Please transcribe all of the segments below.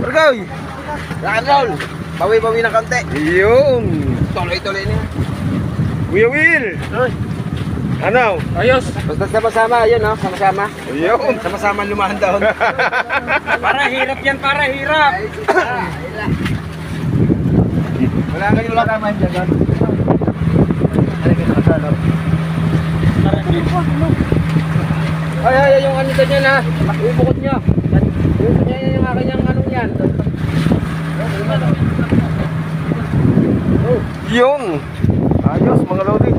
Bargoy! Rock and roll. Bawi-bawi ng konti. Yun! Tuloy-tuloy niya. Kuya Will! Ano? Ayos. Basta sama-sama, yun oh, sama-sama. Yun! Sama-sama lumahan doon. Para hirap yan, para hirap. Wala kayong lakaman dyan. doon. Ay, ay, ay, yung ano doon yan ha. Ibukot nyo. Ibukot nyo yung akin yung anong yan. Yun! Ayos mga lodi.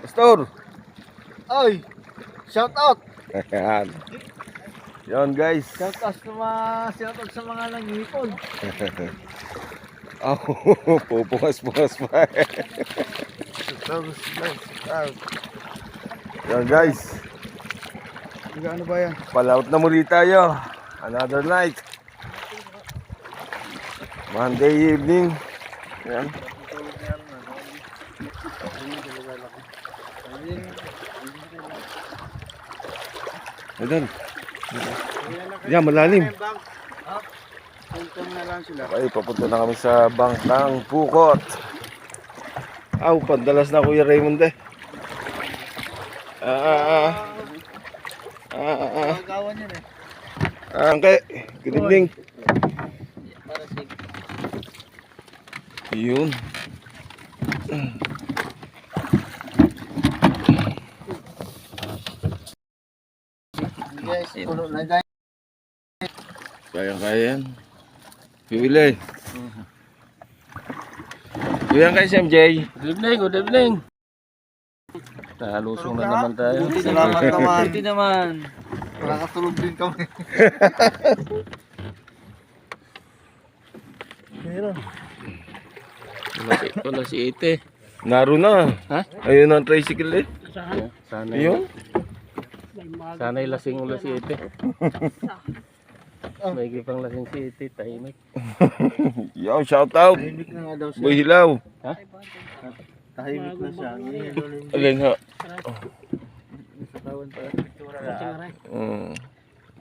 Pastor! Oy, shout out. Ayan. Yan guys. Shout out sa mga, shout out sa mga nangipon. Oh, pupungas-pungas pa. Yan guys. Ano ba yan? Palaut na muli tayo. Another night. Monday evening. Yan. Ayan. Yan, malalim. Okay, papunta na kami sa Bangkang Pukot. Aw, pandalas na Kuya Raymond eh. Ah, ah, ah. Gawan yan eh. Ah, okay. Good evening. Yun. guys, puno na guys. Kaya-kaya yan. Pili. Kuya kay si MJ. Good evening, good evening. Nalusong na naman tayo. Salamat naman. Buti naman. Nakakatulog din kami. Wala si, wala si Ite. Naro na. Ha? Ayun ang tricycle eh. Sana, Ayun. sana lasing ulo si Ite. May pang lasing si Ite, tahimik. Yo, shout out. Tahimik na nga daw siya. Boy Hilaw. Ha? Tahimik na siya. Alin ha? Sa tawan pa. Mm,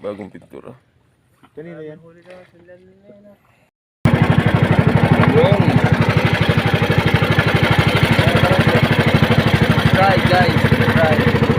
bagong pintura. Kanina yan? Yun. Try guys. Try.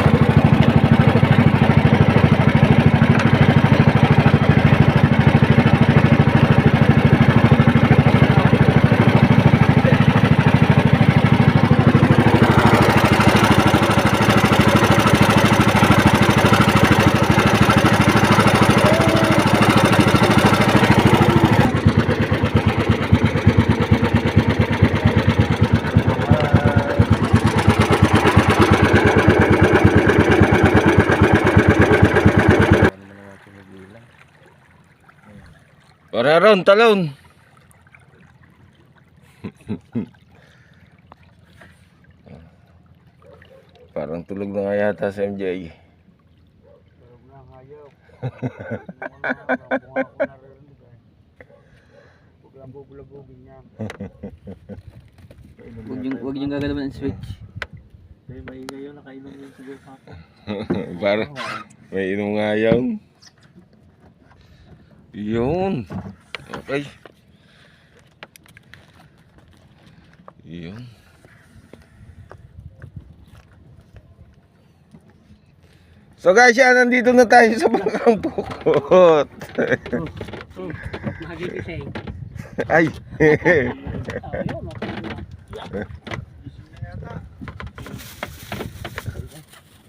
Para ron, talon. Parang tulog na nga yata sa MJ. Huwag yung, huwag yung gagalaman ng switch. May maingay yun, nakainom yun siguro pa ako. Para may inom nga yun. Yun. Okay. Yun. So guys, yan, nandito na tayo sa Bangkang Pukot. Ay.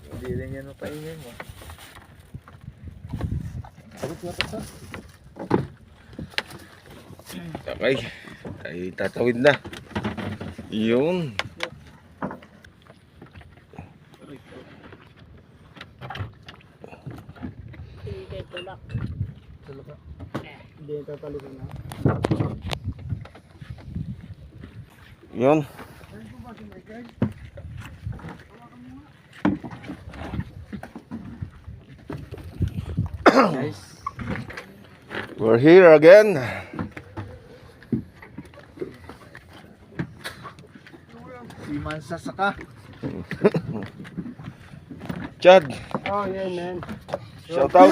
Hindi rin yan mapaingay mo. Okay. Ay, tatawid na. Yun. Yun. Guys, We're here again. Si Mansa Saka. Chad. Oh, yeah, man. Shout out.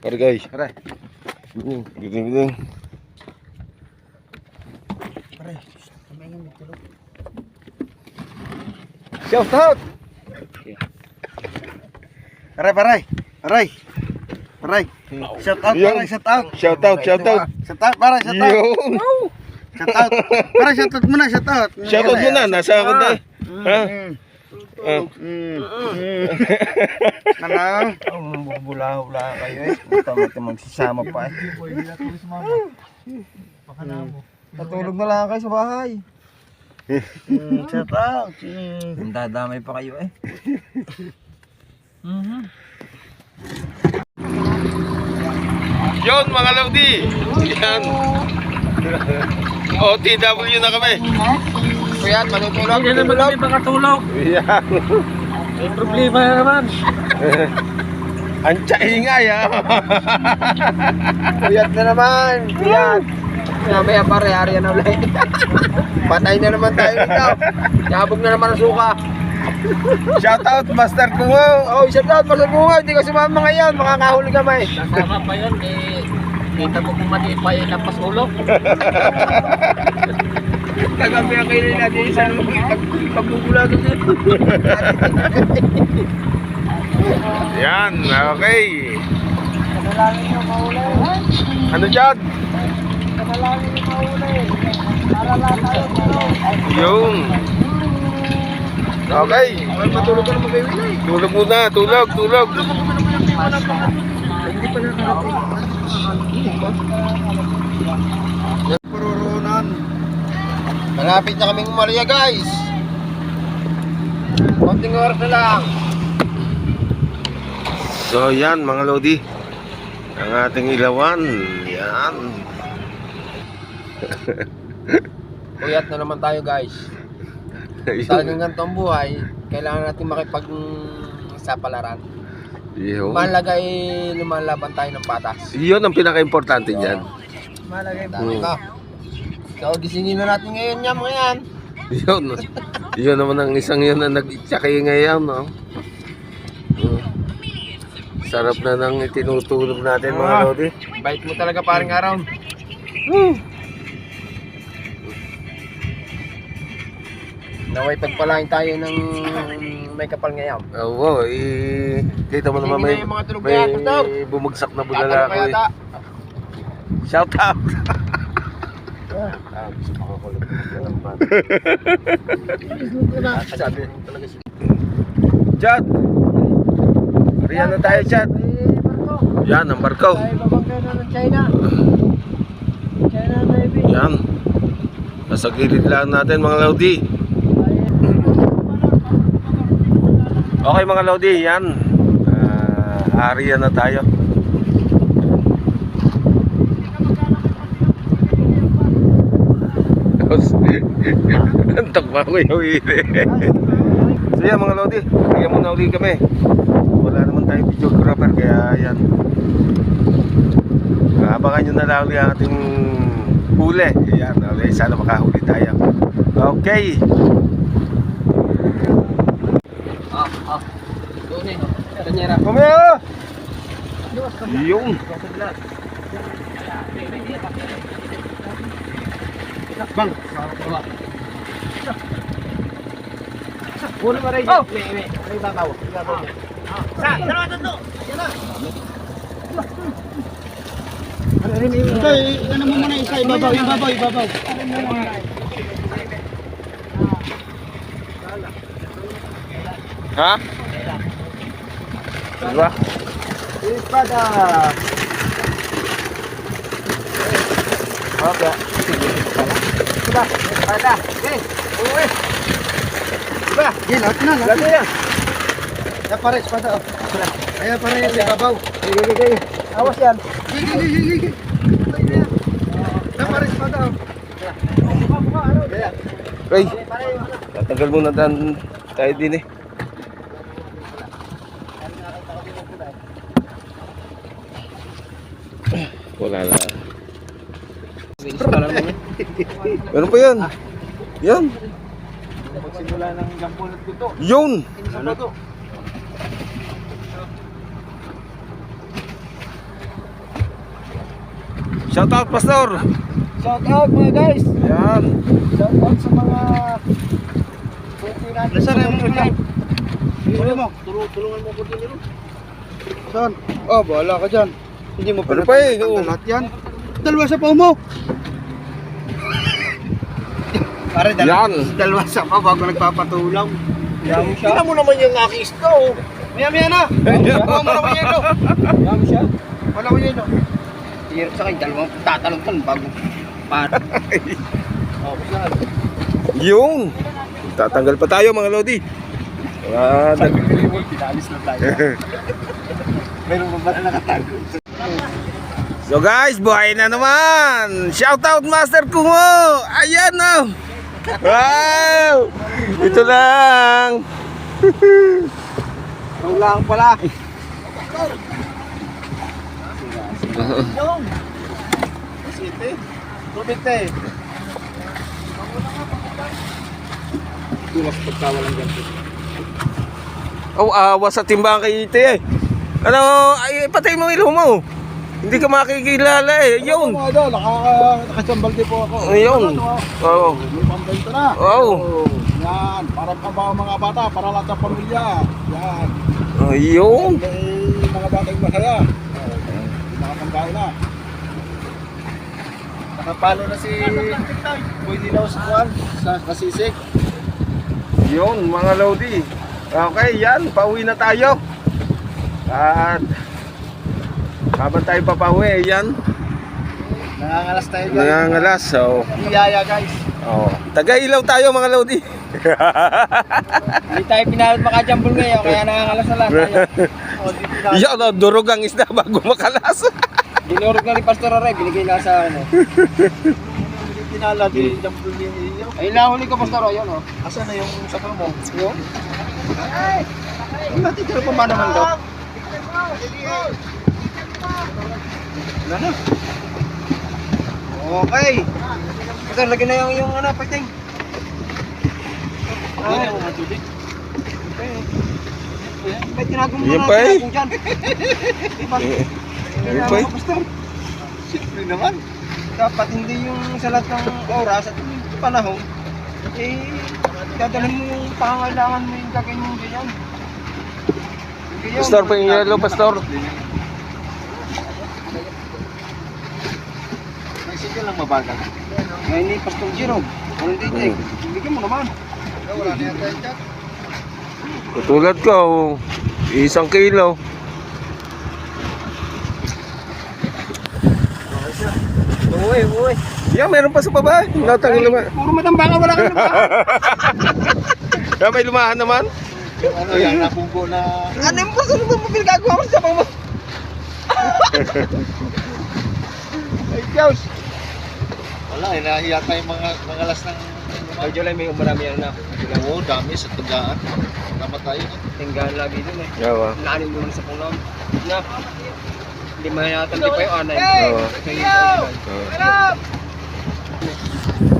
Pare guys. Pare. Giting, giting, giting. Pare. Shout out. Pare, pare. Pare. Pare. Shout out, pare. Shout out. Shout out, shout out. Shout out, pare. Shout out. Yun. Shout out. Pare, shout out muna. Shout out. Shout out muna. Nasa ako tayo. Ha? Mm. Ah. Mm. Ano? Bula-bula kayo eh. Tama ito magsasama pa eh. Natulog na lang kayo sa bahay. Mm, shout out. Mm. Dadamay pa kayo eh. Yun mga Lodi. Yan. OTW na kami. Kuya, manutulog. Hindi naman kami makatulog. Yan. May problema na naman. Ang ingay ha. Kuyat na naman. Kuyat. Mamaya pare, ari na ulit. Patay na naman tayo dito. Yabog na naman ang suka. Shout out Master Kungo. Oh, shout out pa sa bunga. Hindi ka sumama ngayon. Makakahuli kami. Kasama pa yun eh. Kita mo kung mali pa yung lampas ulo. Kagabi ang kainin natin isa nung pagbubulagan dito. Yan, okay. Kadalangin nyo mahuli. Ano dyan? Kadalangin nyo mahuli. Para lang tayo. Yung. Okay. Matulog ka naman kayo Wilay. Tulog muna, tulog, tulog. Hindi pa nakarating. Pururunan. Malapit na kaming umalia guys. Konting oras na lang. So yan mga Lodi. Ang ating ilawan. Yan. Puyat na naman tayo guys. Talagang ganito ang buhay. Kailangan natin makipag sa palaran. Yun. Mahalaga ay lumalaban tayo ng patas. Yun ang pinaka-importante niyan. Malagay po. po. ka. So, gisingin na natin ngayon niya mga yan. Yun. Yun naman ang isang yun na nag-tsakay ngayon, no? Mm. Sarap na nang itinutulog natin mga Ah. Lodi. Bait mo talaga paring araw. Naway pagpalain tayo ng may kapal ngayon. Oo, wow, eh, kita mo naman may, mga tulog may bumagsak na bulala pa ko eh. Shout out! ah, gusto ko makulog ng bata. Sabi talaga. Chad! Riyan na tayo, Chad. Yan, ang barko. China. China Navy. Yan. Nasa gilid lang natin mga Laudi. Okay mga Laudi, yan. Ah, area na tayo. Antok pa ko yung so yan mga Lodi, kaya muna uli kami. Wala naman tayong videographer kaya yan. Abangan nyo na lang ang ating huli. Yan, ulit, sana makahuli tayo. Okay. Ah, ah. Doon eh. Tanyera. Kumaya! Yung. Bang. Ulo rin. Oh! May, may, may babaw. Babaw. Sa, dalawa tatlo. Yan na. Ito, ano mo muna isa, ibabaw, ibabaw, ibabaw. Ha? Diba? Espada. Okay. Diba? Espada. Okay. Uwi. Diba? Yan, at na, Lagi yan. Yan pare, espada. oh. Ayan pare, ibabaw. Sige, sige, sige. Awas yan. Higi, higi, higi. Yan pare, espada. oh. Ay, tatagal muna tayo din eh. Wala na. Meron pa yan. Yan. wala nang jambon at guto. Yun! Ano to? Shout out, Pastor! Shout out mga guys. Yan. Shout out sa mga. Nasaan na yung mga? Tulungan mo. Tulungan mo ko din. Saan? Oh, bahala ka dyan. Hindi mo Ano pa eh, oo. lahat yan. Dalawa sa pao mo. Pare, Yan. dalawa sa pao bago nagpapatulaw. Yan mo siya. Tingnan mo naman yung aking snow. Maya maya na. Bawa mo naman yelo. Yan mo siya. Wala mo yelo. Hirap sa kayo, dalawang tatalong bago. Para. Oh, saan? Yun! Tatanggal pa tayo mga Lodi. Ah, nag- Pinalis na tayo. Meron pa ba na nakatago? So guys, buhay na naman! Shout out Master Kumo! Ayan oh! Wow! Ito lang! Ikaw lang pala. City. Tubig te. Tumas pagkawalan ganito. Oh, awa sa timbang kay Ite eh. Ano, ay, patay mo ilaw mo. Hindi ka makikilala eh. Yun! Ako mga idol, naka, nakasambal din po ako. Ayun. Ano, Oo. May pambento na. Oo. Oh, Yan. Para pa ba mga bata, para lahat ng pamilya. Yan. Ayun! May mga batang masaya. Oh, Nakapangkain na. Nakapalo na si Boy Dilaw sa Juan, sa Kasisik. Yun, mga Lodi. Okay, yan. Pauwi na tayo. At habang tayo papauwi, yan. Nangangalas tayo dyan. Nangangalas. So, Iyaya guys. oh. Taga-ilaw tayo mga Lodi. Hindi tayo pinahal makajambol ngayon, kaya nangangalas na lang tayo. O, di pinahal. Yan, oh, durog ang isda bago makalas. Dinurog na ni Pastor Aray, binigay na sa ano. Hindi pinala, di jambol ni Ay, nahuli ko Pastor Aray, yun o. Asan na yung sapaw mo? Yun? Ay! Matitira pa ba naman daw? Wala na. Okay. Pastor, lagyan na yung, yung ano, pating. Ay, matubig. Okay. Ba't tinago mo Yan na pa eh. tinago dyan? Diba? Yan pa eh. Pastor. Siyempre naman. Dapat hindi yung sa lahat ng oras at yung panahon, eh, dadalhin mo yung pangangailangan mo yung gagawin mo ganyan. Ganyan. Pastor, pa yung yellow, Pastor. Sige lang mabagal. Ngayon ni Pastor Jerome. Anong titig? Bigyan mo naman. Wala na yata yan Katulad ko, oh, isang kilo. Uy, uy. Yan, meron pa sa baba. Natangin naman. Puro matambaka, wala ka naman. Yan, may lumahan naman. ano yan, napugo na... Ano yung Pastor? Ano ba pinagagawa mo sa mo? Ay, Diyos. Wala, eh, nahiya tayo mga mangalas ng Ay, July, may marami yan na. Oo, dami sa tagaan. Namatay na. Tinggahan lagi dun eh. Yawa. Naanin mo sa pulang. Na. Hindi man yata hindi pa yung anay. Oo.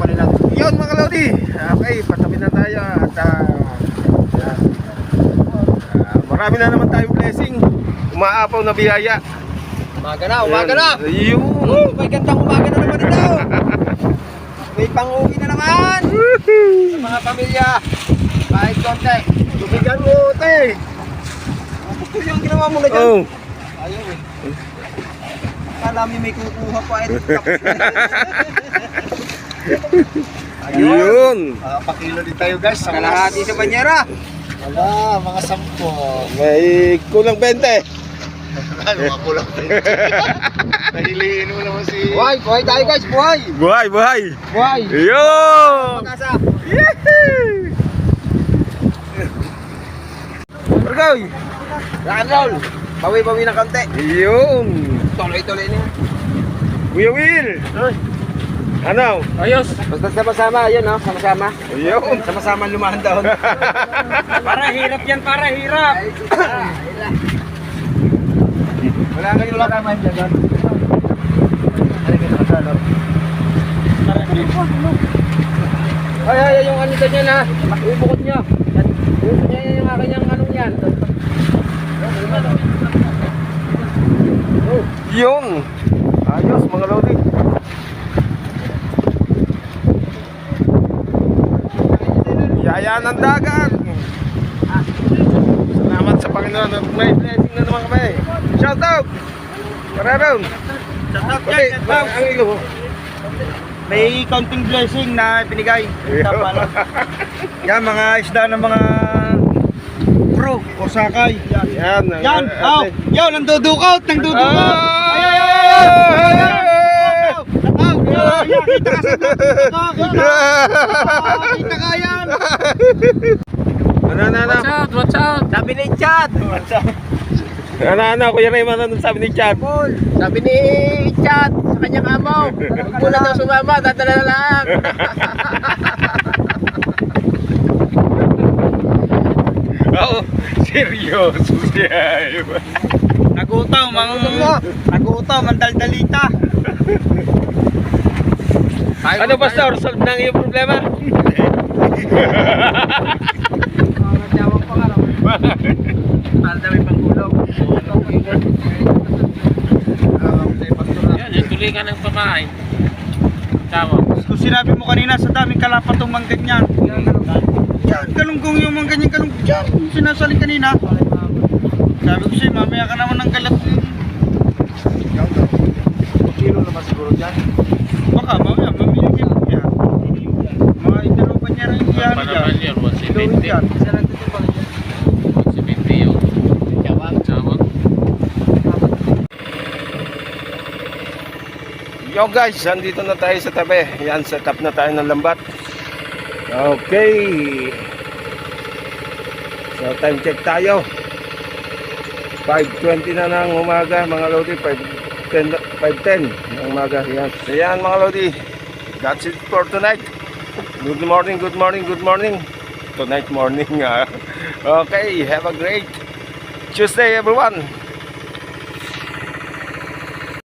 Pali natin. Yun mga Lodi. Okay, patabi na tayo at yan. Ah, marami na naman tayong blessing. Umaapaw na biyaya. Umaga na, umaga na! Yun. Woo! May gandang umaga na naman ito! May pang-uwi na naman! Sa mga pamilya! Kahit konti! Tubigan mo, te! Ito yung ginawa mo na dyan. Oh. Ayaw eh. Kala may kukuha pa eh. Yun. Ah, pakilo din tayo guys. Sa Kalahati sa banyera. Wala, mga sampo. May kulang 20. Mga kulang tayo. Nahiliin mo naman si... Buhay, buhay tayo guys, buhay! Buhay, buhay. Buhay! Yehey! Bargoy. Rock and roll! Bawi-bawi ng konti. Yun. Tuloy-tuloy na. Kuya Will. Ano? Ayos! Basta sama-sama, yun no? Sama-sama. Yun. Sama-sama lumahan daw. para hirap yan, para hirap! Wala nga yung lakay man dyan. Nakasalo? Ay, ay, yung ano doon yan ha. Ibukod nyo. Yan. Ibukod nyo yan yung akin yung anong yan. Yun! Ayos mga lodi. Yaya ng dagat. Panginoon at may blessing na naman kami. Shout out! Pararon! Shout out out. ang ilo mo. May counting blessing na na. Yan, mga isda ng mga crew o sakay. Yan. Yan. oh. Ah! Oh, yan, yan, kita ka sa dudukot. Kita. Ah, Kita ka yan. Ano, ano, ano? out, watch out. Sabi ni Chad. Ano, ano, Kuya Raymond, ano sabi ni Chad? Sabi ni Chad sa kanyang amo. Huwag muna daw sumama, dadala na lang. Oo, seryoso siya. Nagutaw, mang... Nagutaw, mandaldalita. Ano, Pastor? Solve na ang iyong problema? Para daw may pangulong. Yan, yung tulingan ng pamahay. Tama. Kung sinabi mo kanina, sa daming kalapat ng mangga niyan. Yan, galunggong yung mangga niyan, galunggong yan. Sinasaling kanina. Sabi ko siya, mamaya ka naman ng galat. Kilo naman siguro dyan. Baka mamaya, mamaya niya. yan. Mga italo pa niya rin yan. Pa naman yun, Gawin 170. yan. Yo guys, andito na tayo sa tabi. Yan, set up na tayo ng lambat. Okay. So time check tayo. 5.20 na ng umaga mga lodi. 5.10 5.10 ng umaga. Yan. So mga lodi. That's it for tonight. Good morning, good morning, good morning. Tonight morning. ah. okay, have a great Tuesday everyone.